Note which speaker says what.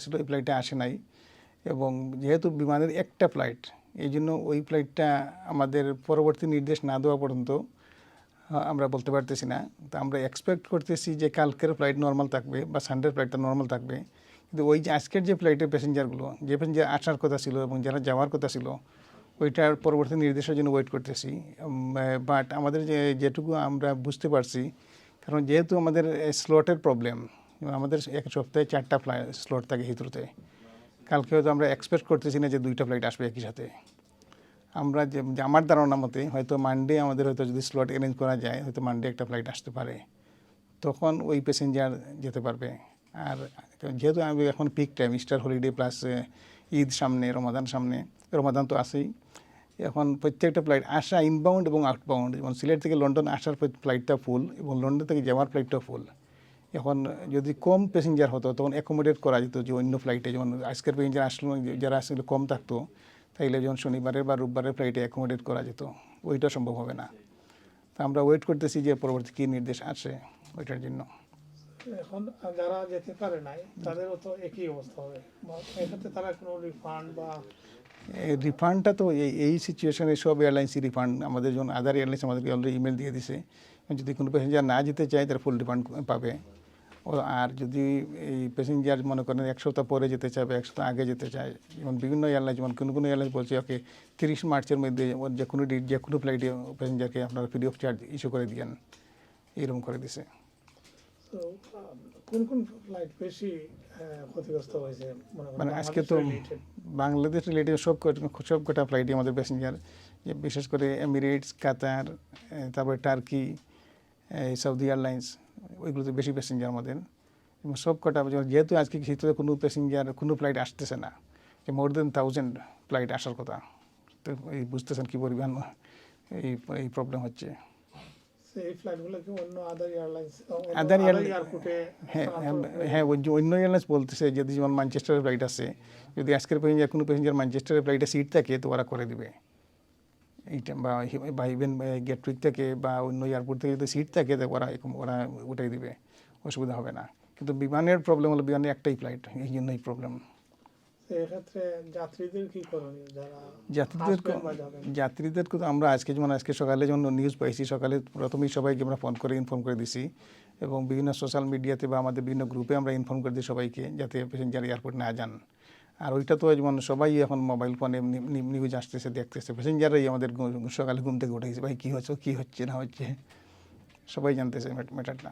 Speaker 1: ছিল ওই ফ্লাইটে আসে নাই এবং যেহেতু বিমানের একটা ফ্লাইট এই জন্য ওই ফ্লাইটটা আমাদের পরবর্তী নির্দেশ না দেওয়া পর্যন্ত আমরা বলতে পারতেছি না। তো আমরা এক্সপেক্ট করতেছি যে কালকের ফ্লাইট নর্মাল থাকবে বা সানডের ফ্লাইটটা নর্মাল থাকবে। কিন্তু ওই যে আজকের যে ফ্লাইটের প্যাসেঞ্জারগুলো যে প্যাসেঞ্জার আসার কথা ছিল এবং যারা যাওয়ার কথা ছিল, ওইটার পরবর্তী নির্দেশের জন্য ওয়েট করতেছি। বাট আমাদের যে, যেটুকু আমরা বুঝতে পারছি, কারণ যেহেতু আমাদের স্লটের প্রবলেম আমাদের এক সপ্তাহে চারটা ফ্লাই স্লট থাকে হিথ্রোতে কালকে হয়তো আমরা এক্সপেক্ট করতেছি না যে দুইটা ফ্লাইট আসবে একই সাথে। আমরা যে আমার ধারণা মতে হয়তো মানডে আমাদের হয়তো যদি স্লট অ্যারেঞ্জ করা যায়, হয়তো মানডে একটা ফ্লাইট আসতে পারে। তখন ওই প্যাসেঞ্জার যেতে পারবে। আর যেহেতু আমি এখন peak time star holiday plus Eid সামনে, রমাদান সামনে, রমাদান তো আসেই এখন প্রত্যেকটা ফ্লাইট আসা ইনবাউন্ড এবং আউটবাউন্ড যেমন সিলেট থেকে লন্ডন আসার ফ্লাইটটা ফুল এবং লন্ডন থেকে যাওয়ার ফ্লাইটটা ফুল এখন যদি কম প্যাসেঞ্জার হতো তখন অ্যাকোমোডেট করা যেত যে অন্য ফ্লাইটে যেমন আজকের প্যাসেঞ্জার আসলো যারা আসলে কম থাকতো তাইলে যেমন শনিবারের বা রোববারের ফ্লাইটে অ্যাকোমোডেট করা যেত ওইটা সম্ভব হবে না। তা আমরা ওয়েট করতেছি যে পরবর্তী কী নির্দেশ আসে ওইটার জন্য।
Speaker 2: এখন যারা যেতে পারে নাই তাদেরও তো একই অবস্থা হবে। এক্ষেত্রে তারা কোনো রিফান্ড বা
Speaker 1: রিফান্ডটা তো এই এই সিচুয়েশনে সব এয়ারলাইন্সই রিফান্ড আমাদের যেমন আদার এয়ারলাইন্স আমাদেরকে অলরেডি ইমেল দিয়ে দিছে। যদি কোনো প্যাসেঞ্জার না যেতে চায় তারা ফুল রিফান্ড পাবে। আর যদি এই প্যাসেঞ্জার মনে করেন এক সপ্তাহ পরে যেতে চায় বা এক সপ্তাহ আগে যেতে চায় যেমন বিভিন্ন এয়ারলাইন্স যেমন কোনো কোনো এয়ারলাইন্স বলছে ওকে তিরিশ মার্চের মধ্যে যে কোনো ডেট যে কোনো ফ্লাইটে প্যাসেঞ্জারকে আপনারা ফ্রি অফ চার্জ ইস্যু করে দিয়েন। এরকম করে দিছে।
Speaker 2: তো কোন কোন ফ্লাইট বেশি ক্ষতিগ্রস্ত হয়েছে? মানে
Speaker 1: আজকে তো
Speaker 2: বাংলাদেশ
Speaker 1: রিলেটিভ সব সব কটা ফ্লাইটই আমাদের প্যাসেঞ্জার বিশেষ করে এমিরেটস কাতার তারপরে টার্কি সৌদি এয়ারলাইন্স ওইগুলোতে বেশি প্যাসেঞ্জার আমাদের। এবং সব কটা যেহেতু আজকে শীতে কোনো প্যাসেঞ্জার কোনো ফ্লাইট আসতেছে না যে মোর দেন থাউজেন্ড ফ্লাইট আসার কথা তো এই বুঝতেছেন কী পরিমাণ এই এই প্রবলেম হচ্ছে।
Speaker 2: আদার
Speaker 1: হ্যাঁ হ্যাঁ, হ্যাঁ অন্য এয়ারলাইন্স বলতেছে যদি যেমন ম্যানচেস্টারের ফ্লাইট আছে যদি আজকের প্যাসেঞ্জার কোনো প্যাসেঞ্জার ম্যানচেস্টারের ফ্লাইটে সিট থাকে তো ওরা করে দিবে। এইটা বা বা ইভেন গেটউইক থেকে বা অন্য এয়ারপোর্ট থেকে যদি সিট থাকে তো ওরা এরকম ওরা উঠাই দিবে। অসুবিধা হবে না। কিন্তু বিমানের প্রবলেম হলো বিমানের একটাই ফ্লাইট এই জন্যই প্রবলেম
Speaker 2: যাত্রীদের
Speaker 1: যাত্রীদের
Speaker 2: আসবেন বা যাবেন?
Speaker 1: যাত্রীদের তো আমরা আজকে যেমন আজকে সকালে যেমন নিউজ পাইছি সকালে প্রথমেই সবাইকে আমরা ফোন করে ইনফর্ম করে দিছি। এবং বিভিন্ন সোশ্যাল মিডিয়াতে বা আমাদের বিভিন্ন গ্রুপে আমরা ইনফর্ম করে দিই সবাইকে যাতে প্যাসেঞ্জার এয়ারপোর্ট না যান। আর ওইটা তো যেমন সবাই এখন মোবাইল ফোনে নিউজ আসতেছে দেখতেছে। প্যাসেঞ্জারই আমাদের সকালে ঘুম থেকে উঠে গেছে। ভাই, কী হচ্ছে কী হচ্ছে, না হচ্ছে? সবাই জানতেছে ম্যাটারটা